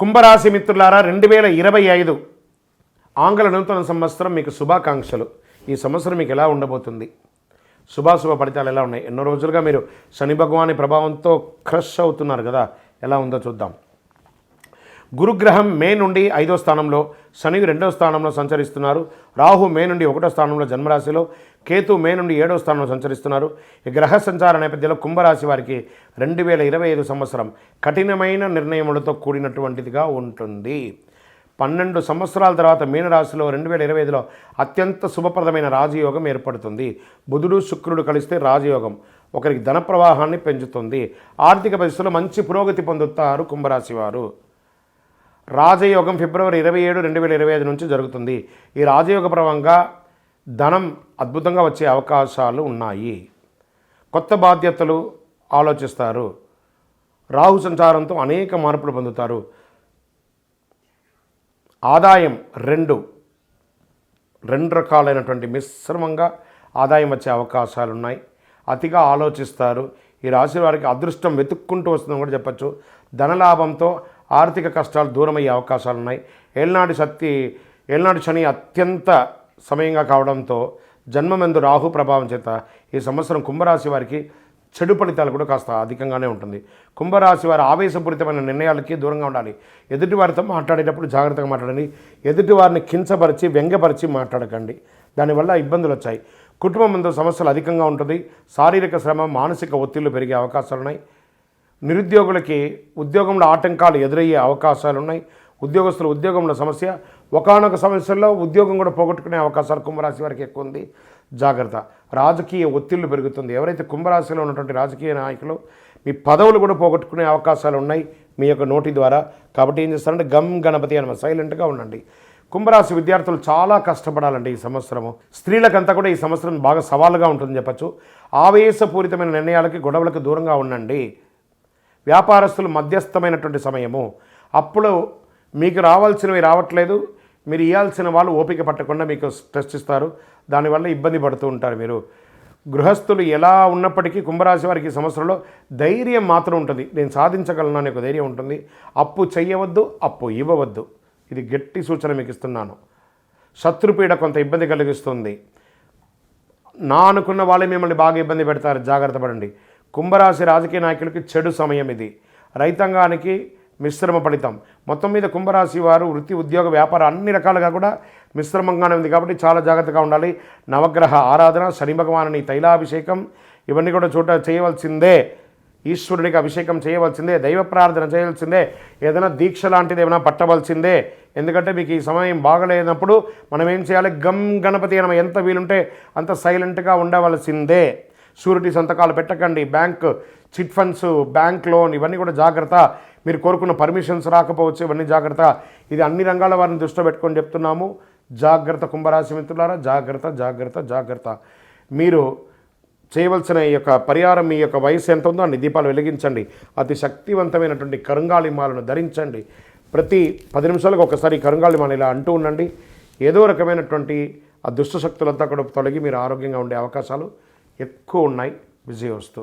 కుంభరాశి మిత్రులారా రెండు వేల ఇరవై ఐదు ఆంగ్ల నూతన సంవత్సరం మీకు శుభాకాంక్షలు. ఈ సంవత్సరం మీకు ఎలా ఉండబోతుంది? శుభాశుభ ఫలితాలు ఎలా ఉన్నాయి? ఎన్నో రోజులుగా మీరు శని భగవాని ప్రభావంతో క్రష్ అవుతున్నారు కదా ఎలా ఉందో చూద్దాం. గురుగ్రహం మే నుండి ఐదో స్థానంలో శని రెండో స్థానంలో సంచరిస్తున్నారు. రాహు మే నుండి ఒకటో స్థానంలో జన్మరాశిలో కేతు మే నుండి ఏడో స్థానంలో సంచరిస్తున్నారు. ఈ గ్రహ సంచార నేపథ్యంలో కుంభరాశి వారికి రెండు వేల ఇరవై ఐదు సంవత్సరం కఠినమైన నిర్ణయములతో కూడినటువంటిదిగా ఉంటుంది. పన్నెండు సంవత్సరాల తర్వాత మీనరాశిలో రెండు వేల ఇరవై ఐదులో అత్యంత శుభప్రదమైన రాజయోగం ఏర్పడుతుంది. బుధుడు శుక్రుడు కలిస్తే రాజయోగం ఒకరికి ధన ప్రవాహాన్ని పెంచుతుంది. ఆర్థిక పరిస్థితుల్లో మంచి పురోగతి పొందుతారు కుంభరాశి వారు. రాజయోగం ఫిబ్రవరి ఇరవై ఏడు రెండు వేల ఇరవై ఐదు నుంచి జరుగుతుంది. ఈ రాజయోగ ప్రభావంగా ధనం అద్భుతంగా వచ్చే అవకాశాలు ఉన్నాయి. కొత్త బాధ్యతలు ఆలోచిస్తారు. రాహు సంచారంతో అనేక మార్పులు పొందుతారు. ఆదాయం రెండు రెండు రకాలైనటువంటి మిశ్రమంగా ఆదాయం వచ్చే అవకాశాలు ఉన్నాయి. అతిగా ఆలోచిస్తారు. ఈ రాశి వారికి అదృష్టం వెతుక్కుంటూ వస్తుందని కూడా చెప్పచ్చు. ధనలాభంతో ఆర్థిక కష్టాలు దూరమయ్యే అవకాశాలు ఉన్నాయి. ఏళ్ళనాటి శక్తి ఏళ్ళనాటి శని అత్యంత సమయంగా కావడంతో జన్మమెందు రాహు ప్రభావం చేత ఈ సంవత్సరం కుంభరాశి వారికి చెడు ఫలితాలు కూడా కాస్త అధికంగానే ఉంటుంది. కుంభరాశి వారి ఆవేశపూరితమైన నిర్ణయాలకి దూరంగా ఉండాలి. ఎదుటి వారితో మాట్లాడేటప్పుడు జాగ్రత్తగా మాట్లాడండి. ఎదుటి వారిని కించపరిచి వ్యంగ్యపరిచి మాట్లాడకండి. దానివల్ల ఇబ్బందులు వచ్చాయి. కుటుంబం సమస్యలు అధికంగా ఉంటుంది. శారీరక శ్రమ మానసిక ఒత్తిళ్ళు పెరిగే అవకాశాలు ఉన్నాయి. నిరుద్యోగులకి ఉద్యోగంలో ఆటంకాలు ఎదురయ్యే అవకాశాలు ఉన్నాయి. ఉద్యోగస్తుల ఉద్యోగంలో సమస్య ఒకనొక సమస్యల్లో ఉద్యోగం కూడా పోగొట్టుకునే అవకాశాలు కుంభరాశి వారికి ఎక్కువ ఉంది. జాగ్రత్త. రాజకీయ ఒత్తిళ్ళు పెరుగుతుంది. ఎవరైతే కుంభరాశిలో ఉన్నటువంటి రాజకీయ నాయకులు మీ పదవులు కూడా పోగొట్టుకునే అవకాశాలు ఉన్నాయి మీ యొక్క నోటి ద్వారా. కాబట్టి ఏం చేస్తారంటే గమ్ గణపతి అనమాట సైలెంట్గా ఉండండి. కుంభరాశి విద్యార్థులు చాలా కష్టపడాలండి ఈ సంవత్సరము. స్త్రీలకంతా కూడా ఈ సంవత్సరం బాగా సవాలుగా ఉంటుందని చెప్పచ్చు. ఆవేశపూరితమైన నిర్ణయాలకి గొడవలకు దూరంగా ఉండండి. వ్యాపారస్తులు మధ్యస్థమైనటువంటి సమయము. అప్పుడు మీకు రావాల్సినవి రావట్లేదు మీరు ఇవ్వాల్సిన వాళ్ళు ఓపిక పట్టకుండా మీకు స్ట్రెస్ ఇస్తారు. దానివల్ల ఇబ్బంది పడుతూ ఉంటారు మీరు. గృహస్థులు ఎలా ఉన్నప్పటికీ కుంభరాశి వారికి సంవత్సరంలో ధైర్యం మాత్రం ఉంటుంది. నేను సాధించగలను అనే ఒక ధైర్యం ఉంటుంది. అప్పు చేయవద్దు అప్పు ఇవ్వవద్దు. ఇది గట్టి సూచన మీకు ఇస్తున్నాను. శత్రుపీడ కొంత ఇబ్బంది కలిగిస్తుంది. నా అనుకున్న వాళ్ళే మిమ్మల్ని బాగా ఇబ్బంది పెడతారు. జాగ్రత్త పడండి. కుంభరాశి రాజకీయ నాయకులకి చెడు సమయం ఇది. రైతాంగానికి మిశ్రమ ఫలితం మొత్తం మీద కుంభరాశి వారు వృత్తి ఉద్యోగ వ్యాపారం అన్ని రకాలుగా కూడా మిశ్రమంగానే ఉంది కాబట్టి చాలా జాగ్రత్తగా ఉండాలి. నవగ్రహ ఆరాధన శని భగవానుని తైలాభిషేకం ఇవన్నీ కూడా చూడ చేయవలసిందే. ఈశ్వరునికి అభిషేకం చేయవలసిందే దైవ ప్రార్థన చేయవలసిందే ఏదైనా దీక్ష లాంటిది ఏమైనా పట్టవలసిందే. ఎందుకంటే మీకు ఈ సమయం బాగలేనప్పుడు మనం ఏం చేయాలి? గమ్ గణపతి మనం ఎంత వీలుంటే అంత సైలెంట్గా ఉండవలసిందే. షూరిటీ సంతకాలు పెట్టకండి. Bank chit funds bank loan ఇవన్నీ కూడా జాగ్రత్త. మీరు కోరుకున్న పర్మిషన్స్ రాకపోవచ్చు ఇవన్నీ జాగ్రత్త. ఇది అన్ని రంగాల వారిని దృష్టిలో పెట్టుకొని చెప్తున్నాము. జాగ్రత్త కుంభరాశి మిత్రులారా జాగ్రత్త జాగ్రత్త జాగ్రత్త. మీరు చేయవలసిన ఈ యొక్క పరిహారం మీ యొక్క వయసు ఎంత ఉందో అన్ని దీపాలు వెలిగించండి. అతి శక్తివంతమైనటువంటి కరుంగాళిమాలను ధరించండి. ప్రతి పది నిమిషాలకు ఒకసారి కరుంగాళిమాలు ఇలా అంటూ ఉండండి. ఏదో రకమైనటువంటి ఆ దుష్ట శక్తులంతా కూడా తొలగి మీరు ఆరోగ్యంగా ఉండే అవకాశాలు ఎక్కువ ఉన్నాయి విజయవస్తు